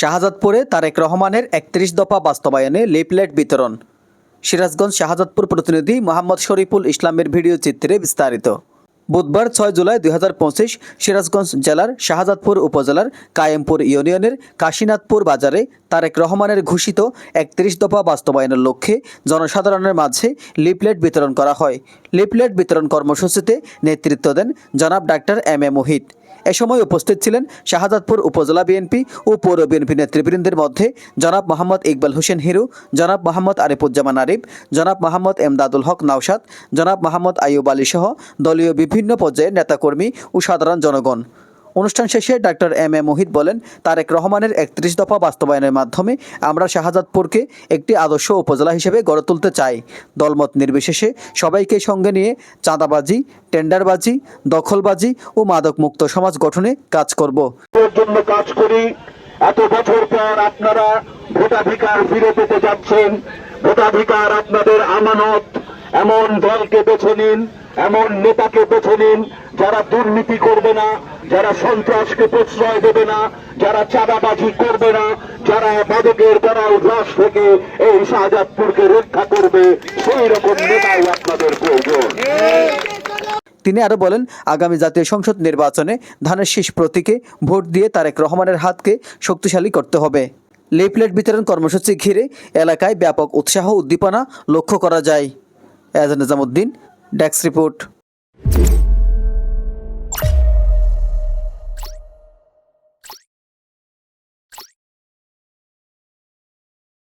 শাহজাদপুরে তারেক রহমানের একত্রিশ দফা বাস্তবায়নে লিপলেট বিতরণ। সিরাজগঞ্জ শাহজাদপুর প্রতিনিধি মোহাম্মদ শরীফুল ইসলামের ভিডিও চিত্রে বিস্তারিত। বুধবার ছয় জুলাই দুই হাজার পঁচিশ সিরাজগঞ্জ জেলার শাহজাদপুর উপজেলার কায়েমপুর ইউনিয়নের কাশীনাথপুর বাজারে তারেক রহমানের ঘোষিত একত্রিশ দফা বাস্তবায়নের লক্ষ্যে জনসাধারণের মাঝে লিফলেট বিতরণ করা হয়। লিফলেট বিতরণ কর্মসূচিতে নেতৃত্ব দেন জনাব ডাক্তার এম এ মোহিত। এ সময় উপস্থিত ছিলেন শাহজাদপুর উপজেলা বিএনপি ও পৌর বিএনপি নেতৃবৃন্দের মধ্যে জনাব মোহাম্মদ ইকবাল হোসেন হিরু, জনাব মোহাম্মদ আরিফুজ্জামান আরিফ, জনাব মোহাম্মদ এমদাদুল হক নাওশাদ, জনাব মোহাম্মদ আইয়ুব আলী সহ দলীয় বিভিন্ন পর্যায়ের নেতাকর্মী ও সাধারণ জনগণ। অনুষ্ঠান শেষে ডাক্তার এম এ মোহিত বলেন, তারেক রহমানের একত্রিশ দফা বাস্তবায়নের মাধ্যমে আমরা শাহজাদপুরকে একটি আদর্শ উপজেলা হিসেবে গড়ে তুলতে চাই। দলমত নির্বিশেষে সবাইকে সঙ্গে নিয়ে চাঁদাবাজি, টেন্ডারবাজি, দখলবাজি ও মাদক মুক্ত সমাজ গঠনে কাজ করব। জন্য কাজ করি। এত বছর পর আপনারা ভোটাধিকার ফিরে পেতে যাচ্ছেন। ভোটাধিকার আপনাদের আমানত। এমন দলকে বেছে নিন, এমন নেতাকে বেছে নিন, যারা দুর্নীতি করবে না, যারা সন্ত্রাসকে প্রশ্রয় দেবে না, যারা চাঁদাবাজি করবে না, যারা মাদকের দ্বারা উল্লাস থেকে এই শাহজাদপুরকে রক্ষা করবে, সেই রকম নেতাই আপনাদের প্রয়োজন। তিনি আরও বলেন, আগামী জাতীয় সংসদ নির্বাচনে ধানের শীষ প্রতীকে ভোট দিয়ে তারেক রহমানের হাতকে শক্তিশালী করতে হবে। লিফলেট বিতরণ কর্মসূচি ঘিরে এলাকায় ব্যাপক উৎসাহ উদ্দীপনা লক্ষ্য করা যায়। এজান নিজামুদ্দিন ডেস্ক রিপোর্ট